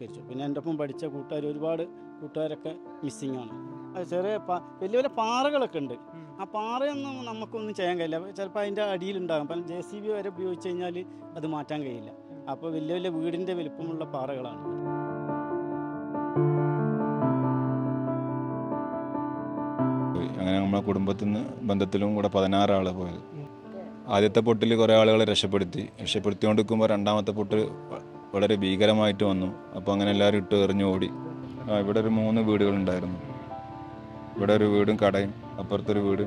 സംസ്കരിച്ചു പിന്നെ എന്റെ ഒപ്പം പഠിച്ച കൂട്ടുകാർ ഒരുപാട് കൂട്ടുകാരൊക്കെ മിസ്സിങ് ആണ്. ചെറിയ വലിയ വലിയ പാറകളൊക്കെ ഉണ്ട്. ആ പാറയൊന്നും നമുക്കൊന്നും ചെയ്യാൻ കഴിയില്ല. ചിലപ്പോൾ അതിന്റെ അടിയിലുണ്ടാകും. അപ്പം ജെ സി ബി വരെ ഉപയോഗിച്ച് കഴിഞ്ഞാൽ അത് മാറ്റാൻ കഴിയില്ല. അപ്പോൾ വലിയ വലിയ വീടിന്റെ വലിപ്പമുള്ള പാറകളാണ്. അങ്ങനെ നമ്മളെ കുടുംബത്തിൽ നിന്ന് ബന്ധത്തിലും കൂടെ പതിനാറാൾ പോയത്. ആദ്യത്തെ പൊട്ടിൽ കുറേ ആളുകളെ രക്ഷപ്പെടുത്തി. രക്ഷപ്പെടുത്തിക്കൊണ്ടിരിക്കുമ്പോൾ രണ്ടാമത്തെ പൊട്ട് വളരെ ഭീകരമായിട്ട് വന്നു. അപ്പോൾ അങ്ങനെ എല്ലാവരും ഇട്ട് എറിഞ്ഞു ഓടി. ആ ഇവിടെ ഒരു മൂന്ന് വീടുകളുണ്ടായിരുന്നു. ഇവിടെ ഒരു വീടും കടയും അപ്പുറത്തൊരു വീട്.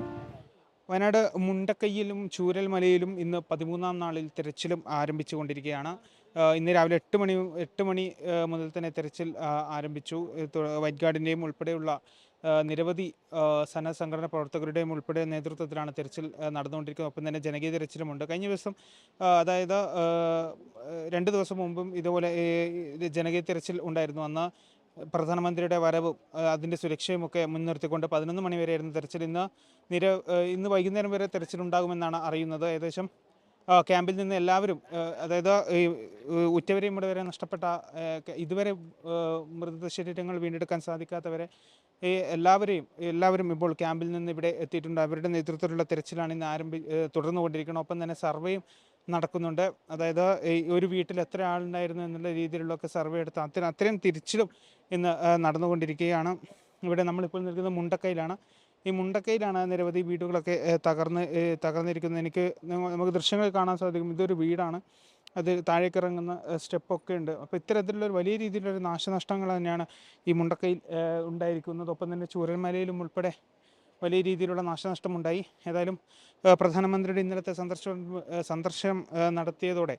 വയനാട് മുണ്ടക്കയ്യിലും ചൂരൽമലയിലും ഇന്ന് പതിമൂന്നാം നാളിൽ തിരച്ചിലും ആരംഭിച്ചു കൊണ്ടിരിക്കുകയാണ് ഇന്ന് രാവിലെ എട്ട് മണി എട്ട് മണി മുതൽ തന്നെ തിരച്ചിൽ ആരംഭിച്ചു. വൈറ്റ് ഗാർഡിന്റെയും ഉൾപ്പെടെയുള്ള നിരവധി സന്നദ്ധ പ്രവർത്തകരുടെയും ഉൾപ്പെടെ നേതൃത്വത്തിലാണ് തെരച്ചിൽ നടന്നുകൊണ്ടിരിക്കുന്നത്. ഒപ്പം തന്നെ ജനകീയ തെരച്ചിലുമുണ്ട്. കഴിഞ്ഞ ദിവസം അതായത് രണ്ട് ദിവസം മുമ്പും ഇതുപോലെ ജനകീയ തെരച്ചിൽ ഉണ്ടായിരുന്നു. അന്ന് പ്രധാനമന്ത്രിയുടെ വരവും അതിന്റെ സുരക്ഷയും ഒക്കെ മുൻനിർത്തിക്കൊണ്ട് പതിനൊന്ന് മണി വരെയായിരുന്നു തെരച്ചിൽ. ഇന്ന് നിര ഇന്ന് വൈകുന്നേരം വരെ തെരച്ചിലുണ്ടാകുമെന്നാണ് അറിയുന്നത്. ഏകദേശം ക്യാമ്പിൽ നിന്ന് എല്ലാവരും അതായത് ഉറ്റവരെയും ഇവിടെ വരെ നഷ്ടപ്പെട്ട ഇതുവരെ മൃതശരീരങ്ങൾ വീണ്ടെടുക്കാൻ സാധിക്കാത്തവരെ ഈ എല്ലാവരെയും എല്ലാവരും ഇപ്പോൾ ക്യാമ്പിൽ നിന്ന് ഇവിടെ എത്തിയിട്ടുണ്ട്. അവരുടെ നേതൃത്വത്തിലുള്ള തിരച്ചിലാണ് ഇന്ന് ആരംഭി തുടർന്നുകൊണ്ടിരിക്കുന്നത്. ഒപ്പം തന്നെ സർവേയും നടക്കുന്നുണ്ട്. അതായത് ഒരു വീട്ടിൽ എത്ര ആളുണ്ടായിരുന്നു എന്നുള്ള രീതിയിലുള്ളൊക്കെ സർവേ എടുത്ത് അത്ര അത്രയും തിരിച്ചിലും ഇന്ന് നടന്നുകൊണ്ടിരിക്കുകയാണ്. ഇവിടെ നമ്മളിപ്പോൾ നിൽക്കുന്നത് മുണ്ടക്കയിലാണ്. ഈ മുണ്ടക്കയിലാണ് നിരവധി വീടുകളൊക്കെ തകർന്ന് തകർന്നിരിക്കുന്നത്. എനിക്ക് നമുക്ക് ദൃശ്യങ്ങൾ കാണാൻ സാധിക്കും. ഇതൊരു വീടാണ്. അത് താഴേക്ക് ഇറങ്ങുന്ന ഏഹ്, സ്റ്റെപ്പൊക്കെ ഉണ്ട്. അപ്പോൾ ഇത്തരത്തിലുള്ള വലിയ രീതിയിലുള്ള നാശനഷ്ടങ്ങൾ തന്നെയാണ് ഈ മുണ്ടക്കയിൽ ഉണ്ടായിരിക്കുന്നത്. ഒപ്പം തന്നെ ചൂരൽമലയിലും ഉൾപ്പെടെ വലിയ രീതിയിലുള്ള നാശനഷ്ടമുണ്ടായി. ഏതായാലും പ്രധാനമന്ത്രിയുടെ ഇന്നലത്തെ സന്ദർശനം സന്ദർശനം നടത്തിയതോടെ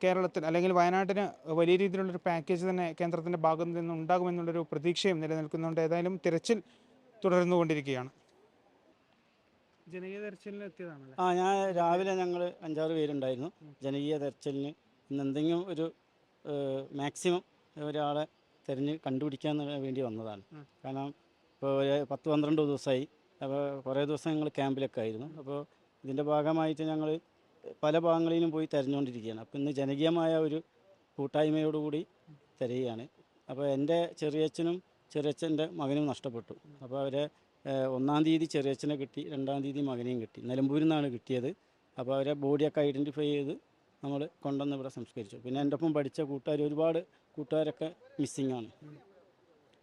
കേരളത്തിൽ അല്ലെങ്കിൽ വയനാട്ടിന് വലിയ രീതിയിലുള്ളൊരു പാക്കേജ് തന്നെ കേന്ദ്രത്തിന്റെ ഭാഗത്തു നിന്ന് ഉണ്ടാകുമെന്നുള്ളൊരു പ്രതീക്ഷയും നിലനിൽക്കുന്നുണ്ട്. ഏതായാലും തിരച്ചിൽ തുടർന്നുകൊണ്ടിരിക്കുകയാണ്. ജനകീയ തെരച്ചിലിന് എത്തിയതാണല്ലേ? ആ ഞാൻ രാവിലെ ഞങ്ങൾ അഞ്ചാറ് പേരുണ്ടായിരുന്നു. ജനകീയ തെരച്ചിലിന് ഇന്ന് എന്തെങ്കിലും ഒരു മാക്സിമം ഒരാളെ തിരഞ്ഞ് കണ്ടുപിടിക്കാൻ വേണ്ടി വന്നതാണ്. കാരണം ഇപ്പോൾ ഒരു പത്ത് പന്ത്രണ്ട് ദിവസമായി അപ്പോൾ കുറേ ദിവസം ഞങ്ങൾ ക്യാമ്പിലൊക്കെ ആയിരുന്നു. അപ്പോൾ ഇതിന്റെ ഭാഗമായിട്ട് ഞങ്ങൾ പല ഭാഗങ്ങളിലും പോയി തിരഞ്ഞുകൊണ്ടിരിക്കുകയാണ് അപ്പോൾ ഇന്ന് ജനകീയമായ ഒരു കൂട്ടായ്മയോടുകൂടി തിരയുകയാണ്. അപ്പോൾ എന്റെ ചെറിയച്ഛനും ചെറിയച്ഛന്റെ മകനും നഷ്ടപ്പെട്ടു. അപ്പോൾ അവരെ ഒന്നാം തീയതി ചെറിയച്ഛനെ കിട്ടി രണ്ടാം തീയതി മകനെയും കിട്ടി. നിലമ്പൂരിൽ നിന്നാണ് കിട്ടിയത്. അപ്പോൾ അവരെ ബോഡിയൊക്കെ ഐഡന്റിഫൈ ചെയ്ത് നമ്മൾ കൊണ്ടുവന്ന് ഇവിടെ സംസ്കരിച്ചു. പിന്നെ എന്റെ ഒപ്പം പഠിച്ച കൂട്ടുകാർ ഒരുപാട് കൂട്ടുകാരൊക്കെ മിസ്സിങ് ആണ്.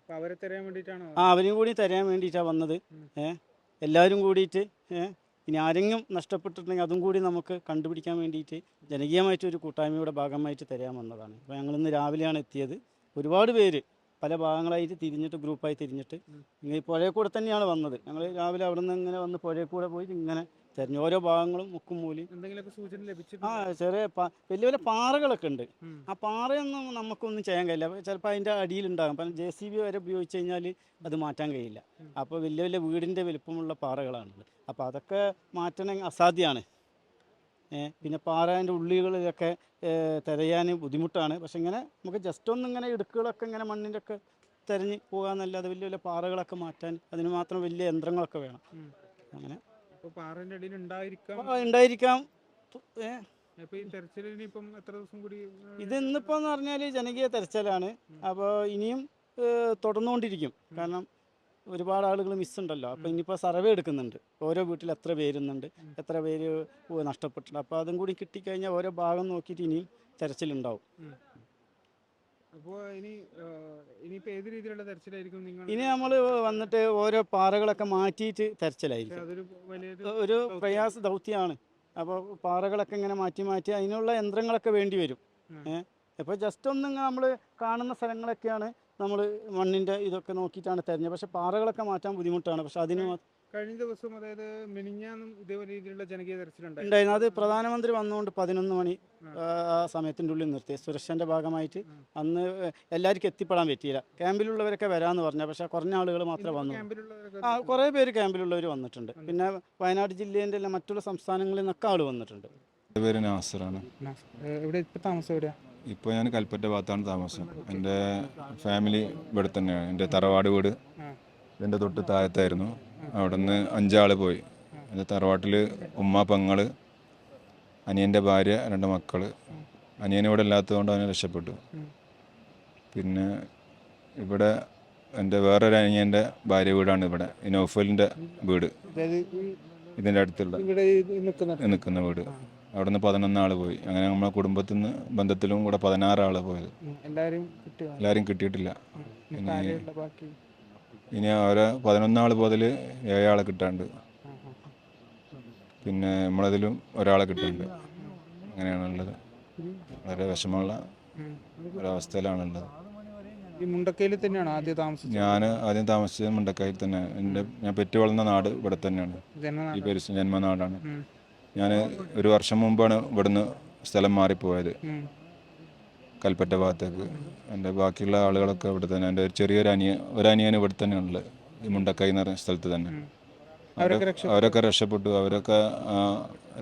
അവരെ തരാൻ വേണ്ടിയിട്ടാണ്? ആ അവരും കൂടി തരാൻ വേണ്ടിയിട്ടാണ് വന്നത്. ഏഹ് എല്ലാവരും കൂടിയിട്ട് ഏ ഇനി ആരെങ്കിലും നഷ്ടപ്പെട്ടിട്ടുണ്ടെങ്കിൽ അതും കൂടി നമുക്ക് കണ്ടുപിടിക്കാൻ വേണ്ടിയിട്ട് ജനകീയമായിട്ട് ഒരു കൂട്ടായ്മയുടെ ഭാഗമായിട്ട് തരാൻ വന്നതാണ്. അപ്പോൾ ഞങ്ങളിന്ന് രാവിലെയാണ് എത്തിയത്. ഒരുപാട് പേര് പല ഭാഗങ്ങളായിട്ട് തിരിഞ്ഞിട്ട് ഗ്രൂപ്പായി തിരിഞ്ഞിട്ട് ഇങ്ങനെ ഈ പുഴയിൽ കൂടെ തന്നെയാണ് വന്നത്. ഞങ്ങൾ രാവിലെ അവിടെ നിന്ന് ഇങ്ങനെ വന്ന് പുഴയിൽ കൂടെ പോയി ഇങ്ങനെ തിരഞ്ഞു. ഓരോ ഭാഗങ്ങളും മുക്കും മൂലി. ആ ചെറിയ വലിയ വലിയ പാറകളൊക്കെ ഉണ്ട്. ആ പാറയൊന്നും നമുക്കൊന്നും ചെയ്യാൻ കഴിയില്ല. ചിലപ്പോൾ അതിന്റെ അടിയിലുണ്ടാകും. അപ്പം ജെ സി ബി വരെ ഉപയോഗിച്ച് കഴിഞ്ഞാൽ അത് മാറ്റാൻ കഴിയില്ല. അപ്പോൾ വലിയ വലിയ വീടിന്റെ വലിപ്പമുള്ള പാറകളാണുള്ളത്. അപ്പോൾ അതൊക്കെ മാറ്റണമെങ്കിൽ അസാധ്യമാണ് പിന്നെ പാറേന്റെ ഉള്ളികളിലൊക്കെ തിരയാൻ ബുദ്ധിമുട്ടാണ്. പക്ഷെ ഇങ്ങനെ നമുക്ക് ജസ്റ്റ് ഒന്ന് ഇങ്ങനെ ഇടുക്കുകളൊക്കെ ഇങ്ങനെ മണ്ണിന്റെ ഒക്കെ തിരഞ്ഞ് പോകാമെന്നല്ലാതെ വലിയ വലിയ പാറകളൊക്കെ മാറ്റാൻ അതിന് മാത്രം വലിയ യന്ത്രങ്ങളൊക്കെ വേണം. അങ്ങനെ. പാറന്റെ അടിയിൽ ഉണ്ടായിരിക്കാം. ഉണ്ടായിരിക്കാം. ഇത് എന്ന് പറഞ്ഞാൽ ജനകീയ തെരച്ചിലാണ്. അപ്പോൾ ഇനിയും തുടർന്നുകൊണ്ടിരിക്കും. കാരണം ഒരുപാട് ആളുകൾ മിസ്സുണ്ടല്ലോ അപ്പോൾ ഇനിയിപ്പോൾ സർവേ എടുക്കുന്നുണ്ട്. ഓരോ വീട്ടിൽ എത്ര പേരുന്നുണ്ട് എത്ര പേര് നഷ്ടപ്പെട്ടുണ്ട് നഷ്ടപ്പെട്ടിട്ടുണ്ട്. അപ്പോൾ അതും കൂടി കിട്ടിക്കഴിഞ്ഞാൽ ഓരോ ഭാഗം നോക്കിയിട്ട് ഇനിയും തെരച്ചിലുണ്ടാവും. അപ്പോൾ ഇനി ഏഹ്, ഇനിയിപ്പോൾ ഏത് രീതിയിലുള്ള തെരച്ചിലായിരിക്കും നിങ്ങൾ? ഇനി നമ്മൾ വന്നിട്ട് ഓരോ പാറകളൊക്കെ മാറ്റിയിട്ട് തെരച്ചിലായിരിക്കും. ഒരു പ്രയാസ ദൗത്യമാണ്. അപ്പോൾ പാറകളൊക്കെ ഇങ്ങനെ മാറ്റി മാറ്റി അതിനുള്ള യന്ത്രങ്ങളൊക്കെ വേണ്ടി വരും. ഏഹ് ഇപ്പോൾ ജസ്റ്റ് ഒന്ന് നമ്മൾ കാണുന്ന സ്ഥലങ്ങളൊക്കെയാണ് നമ്മൾ മണ്ണിന്റെ ഇതൊക്കെ നോക്കിയിട്ടാണ് തിരഞ്ഞത്. പക്ഷേ പാറകളൊക്കെ മാറ്റാൻ ബുദ്ധിമുട്ടാണ്. പക്ഷെ അതിന് കഴിഞ്ഞ ദിവസം അതായത് മിനിഞ്ഞാന്നും ഇതേപോലെ രീതിയിലുള്ള ജനകീയ തെരച്ചിലുണ്ടായി ഉണ്ടായിരുന്നു. അത് പ്രധാനമന്ത്രി വന്നുകൊണ്ട് പതിനൊന്ന് മണി ആ, സമയത്തിന്റെ ഉള്ളിൽ നിർത്തി. സുരക്ഷന്റെ ഭാഗമായിട്ട് അന്ന് എല്ലാവർക്കും എത്തിപ്പെടാൻ പറ്റിയില്ല. ക്യാമ്പിലുള്ളവരൊക്കെ വരാമെന്ന് പറഞ്ഞു. പക്ഷേ കുറഞ്ഞ ആളുകൾ മാത്രമേ വന്നു ക്യാമ്പിലുള്ളവരൊക്കെ ആ കുറേ പേര് ക്യാമ്പിലുള്ളവർ വന്നിട്ടുണ്ട്. പിന്നെ വയനാട് ജില്ലേന്റെ മറ്റുള്ള സംസ്ഥാനങ്ങളിൽ നിന്നൊക്കെ ആൾ വന്നിട്ടുണ്ട്. പേര് നാസറാണ് എവിടെ ഇപ്പം താമസം എവിടെയാ? ഇപ്പോൾ ഞാൻ കൽപ്പറ്റ ഭാഗത്താണ് താമസം. എന്റെ ഫാമിലി ഇവിടെ തന്നെയാണ്. എന്റെ തറവാട് വീട് എന്റെ തൊട്ട് താഴത്തായിരുന്നു. അവിടെ നിന്ന് അഞ്ചാൾ പോയി. എന്റെ തറവാട്ടിൽ ഉമ്മ പെങ്ങൾ അനിയന്റെ ഭാര്യ രണ്ട് മക്കൾ അനിയൻ ഇവിടെ ഇല്ലാത്തതുകൊണ്ട് അവനെ രക്ഷപ്പെട്ടു. പിന്നെ ഇവിടെ എന്റെ വേറൊരു അനിയന്റെ ഭാര്യ വീടാണ് ഇവിടെ. ഈ നൗഫലിന്റെ വീട്. ഇതിന്റെ അടുത്തുള്ള നിൽക്കുന്ന വീട്. അവിടെ നിന്ന് പതിനൊന്ന് ആൾ പോയി. അങ്ങനെ നമ്മളെ കുടുംബത്തിൽ നിന്ന് ബന്ധത്തിലും കൂടെ പതിനാറാൾ പോയത്. എല്ലാവരും എല്ലാവരും കിട്ടിയിട്ടില്ല. ഇനി അവരെ പതിനൊന്നാൾ പോതിൽ ഏഴാളെ കിട്ടാണ്ട്. പിന്നെ നമ്മളതിലും ഒരാളെ കിട്ടുന്നുണ്ട്. അങ്ങനെയാണുള്ളത്. വളരെ വിഷമമുള്ള. ഒരവസ്ഥയിലാണുള്ളത്. ഈ മുണ്ടക്കയിൽ തന്നെയാണ് ആദ്യം താമസിച്ചത്? ഞാൻ ആദ്യം താമസിച്ചത് മുണ്ടക്കയിൽ തന്നെ എന്റെ ഞാൻ പെറ്റു വളർന്ന നാട് ഇവിടെ തന്നെയാണ്. ഈ പരിസ്ഥിതി പരിസരം ജന്മനാടാണ് ഞാൻ ഒരു വർഷം മുമ്പാണ് ഇവിടുന്ന് സ്ഥലം മാറിപ്പോയത്. കൽപ്പറ്റ ഭാഗത്തേക്ക്. എന്റെ ബാക്കിയുള്ള ആളുകളൊക്കെ ഇവിടെ തന്നെ. എന്റെ ഒരു ചെറിയൊരു അനിയ ഒരു ഇവിടെ തന്നെ ഉണ്ട്. ഈ മുണ്ടക്കായി എന്ന് പറഞ്ഞ സ്ഥലത്ത് തന്നെ. അവരൊക്കെ രക്ഷ അവരൊക്കെ രക്ഷപ്പെട്ടു. അവരൊക്കെ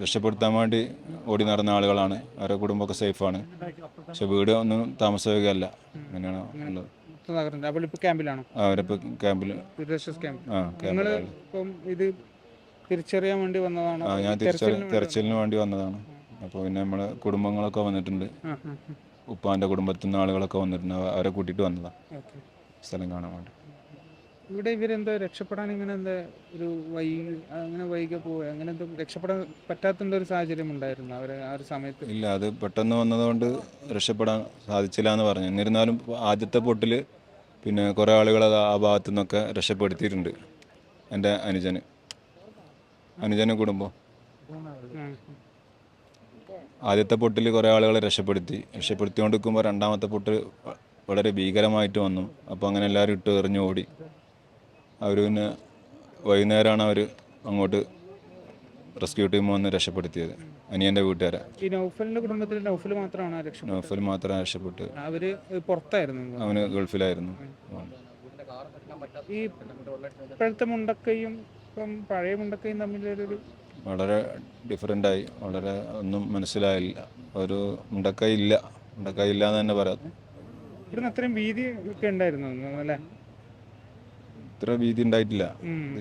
രക്ഷപ്പെടുത്താൻ വേണ്ടി ഓടി നടന്ന ആളുകളാണ്. അവരുടെ കുടുംബമൊക്കെ സേഫാണ്. പക്ഷെ വീട് ഒന്നും താമസയോഗ്യമല്ല. അങ്ങനെയാണ് ഉള്ളത്. ഇപ്പോൾ ക്യാമ്പിലാണോ? അവരിപ്പോൾ ക്യാമ്പിൽ ആ ക്യാമ്പിൽ ഇത് തിരിച്ചറിയാൻ വേണ്ടി വന്നതാണ് ആ ഞാൻ തെരച്ചിലിന് വേണ്ടി തെരച്ചിലിന് വേണ്ടി വന്നതാണ്. അപ്പോൾ പിന്നെ നമ്മളെ കുടുംബങ്ങളൊക്കെ വന്നിട്ടുണ്ട്. ഉപ്പാന്റെ. ഉപ്പാന്റെ കുടുംബത്തിൽ നിന്ന് ആളുകളൊക്കെ വന്നിട്ടുണ്ട്. അവ- അവരെ കൂട്ടിയിട്ട് വന്നതാണ് ഓക്കെ. സ്ഥലം കാണാൻ വേണ്ടി. ഇവിടെ ഇവരെന്തോ രക്ഷപ്പെടാൻ ഇങ്ങനെ എന്താ ഒരു വൈ അങ്ങനെ വൈകി പോവുക അങ്ങനെ എന്തോ രക്ഷപ്പെടാൻ പറ്റാത്ത ഒരു സാഹചര്യം ഉണ്ടായിരുന്നു അവരെ ആ ഒരു സമയത്ത്? ഇല്ല അത് പെട്ടെന്ന് വന്നതുകൊണ്ട് രക്ഷപ്പെടാൻ സാധിച്ചില്ല എന്ന് പറഞ്ഞു. എന്നിരുന്നാലും ആദ്യത്തെ പൊട്ടിൽ പിന്നെ കുറേ ആളുകൾ അത് ആ ഭാഗത്തു നിന്നൊക്കെ രക്ഷപ്പെടുത്തിയിട്ടുണ്ട്. എന്റെ അനുജന്. അനുജന് കുടുംബം ആദ്യത്തെ പൊട്ടിൽ കുറേ ആളുകളെ രക്ഷപ്പെടുത്തി. രക്ഷപ്പെടുത്തിക്കൊണ്ടിരിക്കുമ്പോൾ രണ്ടാമത്തെ പൊട്ട് വളരെ ഭീകരമായിട്ട് വന്നു. അപ്പോൾ അങ്ങനെ എല്ലാവരും ഇട്ട് എറിഞ്ഞു ഓടി. അവർ പിന്നെ വൈകുന്നേരമാണ് അവർ അങ്ങോട്ട് റെസ്ക്യൂ ടീം വന്ന് രക്ഷപ്പെടുത്തിയത്. അനിയന്റെ വീട്ടുകാരെ. ഈ നൗഫലിന്റെ കുടുംബത്തിൽ നൗഫൽ മാത്രമാണ് രക്ഷപ്പെട്ടത്? നൗഫൽ മാത്രമാണ് രക്ഷപ്പെട്ട് അവർ പുറത്തായിരുന്നു? അവന് ഗൾഫിലായിരുന്നു. ഈ ഇപ്പോഴത്തെ മുണ്ടക്കയും ഇപ്പം പഴയ മുണ്ടക്കയും തമ്മിലൊരു വളരെ ഡിഫറെന്റായി വളരെ ഒന്നും മനസ്സിലായില്ല. ഒരു മുണ്ടക്കൈ ഇല്ല. മുണ്ടക്കൈ ഇല്ല എന്ന് തന്നെ പറയാം. ഇവിടുന്ന് അത്രയും വീതി ഒക്കെ ഉണ്ടായിരുന്നു അല്ലേ? ഇത്ര വീതി ഉണ്ടായിട്ടില്ല.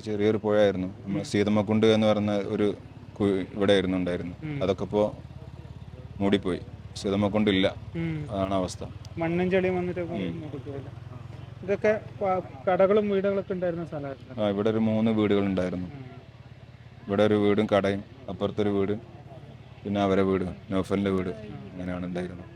ചെറിയൊരു പുഴയായിരുന്നു. നമ്മൾ സീതമ്മക്കുണ്ട് എന്ന് പറയുന്ന ഒരു ഇവിടെ ആയിരുന്നു ഉണ്ടായിരുന്നു അതൊക്കെ ഇപ്പോൾ മൂടിപ്പോയി. സീതമ്മക്കുണ്ടില്ല. അതാണ് അവസ്ഥ. മണ്ണും ചെളിയും വന്നിട്ട് ഇതൊക്കെ കടകളും വീടുകളൊക്കെ ഉണ്ടായിരുന്ന സ്ഥലമായിരുന്നു. ആ ഇവിടെ ഒരു മൂന്ന് വീടുകൾ ഉണ്ടായിരുന്നു. ഇവിടെ ഒരു വീടും കടയും അപ്പുറത്തൊരു വീട് പിന്നെ അവരെ വീട് നോഫലിന്റെ വീട് അങ്ങനെയാണ് ഉണ്ടായിരുന്നത്.